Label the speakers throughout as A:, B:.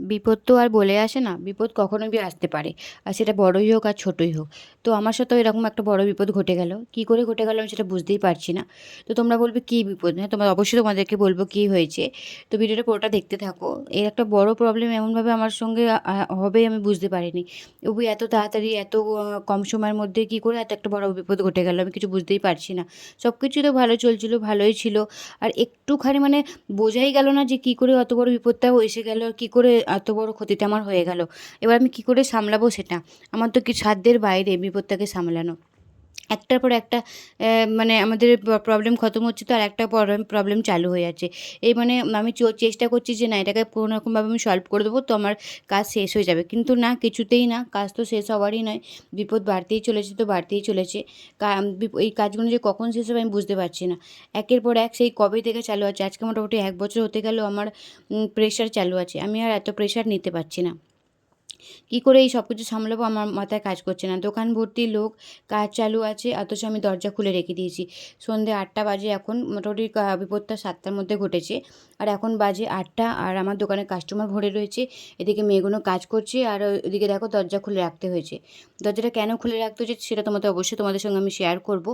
A: বিপদ তো আর বলে আসে না, বিপদ কখনোই আসতে পারে। আর সেটা বড়ই হোক আর ছোটোই হোক। তো আমার সাথেও এরকম একটা বড় বিপদ ঘটে গেল। কী করে ঘটে গেল আমি সেটা বুঝতেই পারছি না। তো তোমরা বলবে কী বিপদ? হ্যাঁ তোমরা অবশ্যই তোমাদেরকে বলব কী হয়েছে। তো ভিডিওটা পুরোটা দেখতে থাকো। এর একটা বড় প্রবলেম এমনভাবে আমার সঙ্গে হবে আমি বুঝতে পারিনি। তবু এত তাড়াতাড়ি এত কম সময়ের মধ্যে কী করে এত একটা বড় বিপদ ঘটে গেল আমি কিছু বুঝতেই পারছি না। সব কিছুই তো ভালো চলছিল, ভালোই ছিল। আর একটুখানি মানে বোঝাই গেল না যে কী করে অত বড় বিপদটাও এসে গেল আর কী করে এত বড় ক্ষতিতে আমার হয়ে গেল। এবার আমি কি করে সামলাবো সেটা? আমার তো কি সাধ্যের বাইরে বিপদটাকে সামলানো। একটার পর একটা মানে আমাদের প্রবলেম খতম হচ্ছে তো আর একটা প্রবলেম চালু হয়ে যাচ্ছে। এই মানে আমি চেষ্টা করছি যে না, এটাকে কোনো রকমভাবে আমি সলভ করে দেবো, তো আমার কাজ শেষ হয়ে যাবে। কিন্তু না, কিছুতেই না, কাজ তো শেষ হওয়ারই নয়। বিপদ বাড়তেই চলেছে তো বাড়তেই চলেছে। এই কাজগুলো যে কখন শেষ হবে আমি বুঝতে পারছি না। একের পর এক সেই কবে থেকে চালু আছে আজকে মোটামুটি এক বছর হতে গেলেও আমার প্রেশার চালু আছে। আমি আর এত প্রেশার নিতে পারছি না। কী করে এই সব কিছু সামলাবো? আমার মাথায় কাজ করছে না। দোকান ভর্তি লোক, কাজ চালু আছে, অথচ আমি দরজা খুলে রেখে দিয়েছি। সন্ধে আটটা বাজে এখন, মোটামুটি বিপদটা সাতটার মধ্যে ঘটেছে। আর এখন বাজে আটটা, আর আমার দোকানে কাস্টমার ভরে রয়েছে। এদিকে মেয়েগুলো কাজ করছে, আর ওদিকে দেখো দরজা খুলে রাখতে হয়েছে। দরজাটা কেন খুলে রাখতে হয়েছে সেটা তোমাদের অবশ্যই তোমাদের সঙ্গে আমি শেয়ার করব।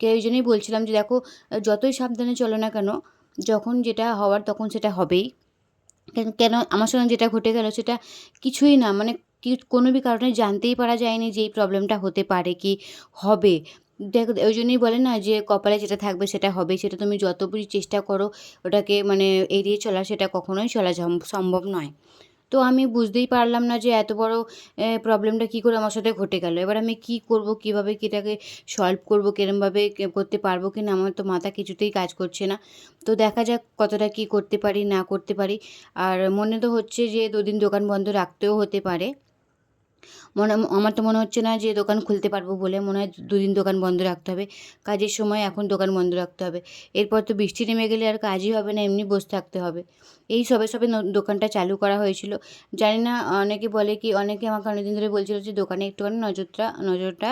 A: কে ওই জন্যই বলছিলাম যে দেখো, যতই সাবধানে চলো না কেন, যখন যেটা হওয়ার তখন সেটা হবেই। কেন আমার সঙ্গে যেটা ঘটে গেল সেটা কিছুই না মানে কি, কোনো বি কারণে জানতেই পারা যায়নি যে এই প্রবলেমটা হতে পারে কি হবে। দেখো, ওই জন্যই বলে না যে কপালে যেটা থাকবে সেটা হবে, সেটা তুমি যতই চেষ্টা করো ওটাকে মানে এড়িয়ে চলা, সেটা কখনোই চলা সম্ভব নয়। তো আমি বুঝতেই পারলাম না যে এত বড় প্রবলেমটা কী করে আমার সাথে ঘটে গেল। এবার আমি কি করব, কীভাবে এটাকে সলভ করব, কিরমভাবে করতে পারব কি না আমার তো মাথা কিছুতেই কাজ করছে না। তো দেখা যাক কতটা কি করতে পারি, না করতে পারি। আর মনে তো হচ্ছে যে দুদিন দোকান বন্ধ রাখতেও হতে পারে। মনে আমার তো মনে হচ্ছে না যে দোকান খুলতে পারব বলে মনে হয় দুদিন দোকান বন্ধ রাখতে হবে। কাজের সময় এখন দোকান বন্ধ রাখতে হবে। এরপর তো বৃষ্টি নেমে গেলে আর কাজই হবে না, এমনি বসে থাকতে হবে। এই সবে সবে দোকানটা চালু করা হয়েছিল। জানি না, অনেকে বলে কি, অনেকে আমাকে অনেকদিন ধরে বলছিল যে দোকানে একটুখানি নজরটা নজরটা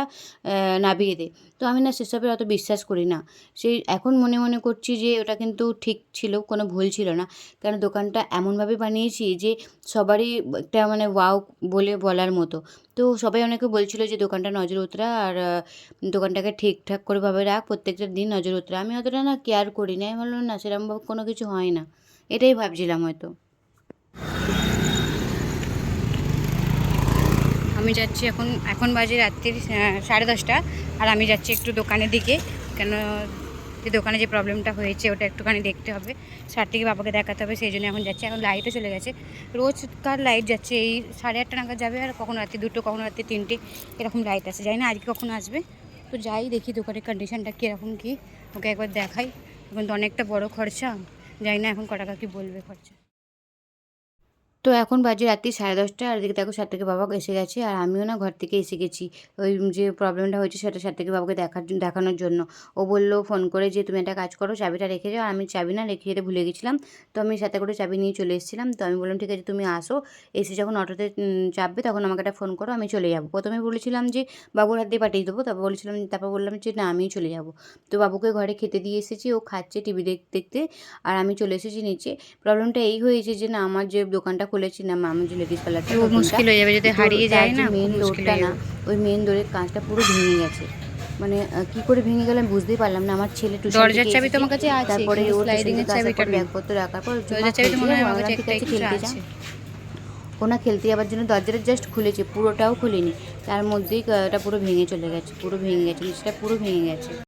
A: নামিয়ে দে। তো আমি না সেসবের অত বিশ্বাস করি না। সেই এখন মনে মনে করছি যে ওটা কিন্তু ঠিক ছিল, কোনো ভুল ছিল না। কারণ দোকানটা এমনভাবে বানিয়েছি যে সবারই একটা মানে ওয়াও বলে বলার মতো। তো। সবাই অনেকে বলছিল যে দোকানটা নজর উতরা আর দোকানটাকে ঠিকঠাক করে ভাবে রাখ, প্রত্যেকটা দিন নজর উতরা। আমি অতটা না কেয়ার করি না। আমি বললাম, না সেরকমভাবে কোনো কিছু হয় না। এটাই ভাবছিলাম হয়তো। আমি যাচ্ছি এখন এখন বাজে রাত্রির সাড়ে দশটা। আর আমি যাচ্ছি একটু দোকানের দিকে। কেন যে দোকানে যে প্রবলেমটা হয়েছে, ওটা একটুখানি দেখতে হবে। সার থেকে বাবাকে দেখাতে হবে, সেই জন্য এখন যাচ্ছে। এখন লাইটও চলে গেছে। রোজকার লাইট যাচ্ছে? এই সাড়ে আটটা নাগাদ যাবে আর কখনো রাত্রি দুটো, কখনো রাত্রি তিনটে, এরকম লাইট আছে। যাই না আজকে কখন আসবে। তো যাই দেখি দোকানের কন্ডিশনটা কীরকম কী। ওকে একবার দেখাই। এখন তো অনেকটা বড় খরচা। যাই না এখন ক টাকা কী বলবে খরচা। তো এখন বাজে রাত্রি সাড়ে দশটা, আর এদিকে দেখো থেকে বাবা এসে গেছে, আর আমিও না ঘর থেকে এসে গেছি। ওই যে প্রবলেমটা হয়েছে সেটা থেকে বাবাকে দেখার দেখানোর জন্য। ও বলল ফোন করে যে, তুমি একটা কাজ করো, চাবিটা রেখে যাও। আর আমি চাবি না রেখে যেতে ভুলে গেছিলাম। তো আমি সাথে করে চাবি নিয়ে চলে এসেছিলাম। তো আমি বললাম, ঠিক আছে, তুমি আসো। এসে যখন অটোতে চাপবে তখন আমাকে একটা ফোন করো, আমি চলে যাব। প্রথমে বলেছিলাম যে, বাবুর হাত দিয়ে পাঠিয়ে দেবো। তারপর বলেছিলাম, তারপর বললাম যে, না, আমিই চলে যাব। তো বাবুকে ঘরে খেতে দিয়ে এসেছি, ও খাচ্ছে টিভি দেখতে, আর আমি চলে এসেছি নিচে। প্রবলেমটা এই হয়েছে যে, না, আমার যে দোকানটা খুলেছি না যে লেডিস পার্লারটা
B: খুব মুশকিল হয়ে যাবে যদি হারিয়ে যায় না
A: মেন ডোরটা না ওই মেন ডোরের কাঁচটা পুরো ভেঙে গেছে। মানে কি করে ভেঙে গেল আমি বুঝতেই পারলাম না আমার ছেলে টিউশন
B: দরজার চাবি তোমার কাছে আছে,
A: তারপরে ও
B: sliding এর চাবিটা।
A: ব্যাগপত্র রাখার পর
B: দরজার চাবি তো হয় আমার কাছে একটা
A: ঠিক আছে। ওনা খেলতে যাওয়ার জন্য দরজাটা জাস্ট খুলেছে পুরোটাও খুলিনি। তার মধ্যেই ওটা পুরো ভেঙে চলে গেছে পুরো ভেঙে গেছে নিচটা পুরো ভেঙে গেছে।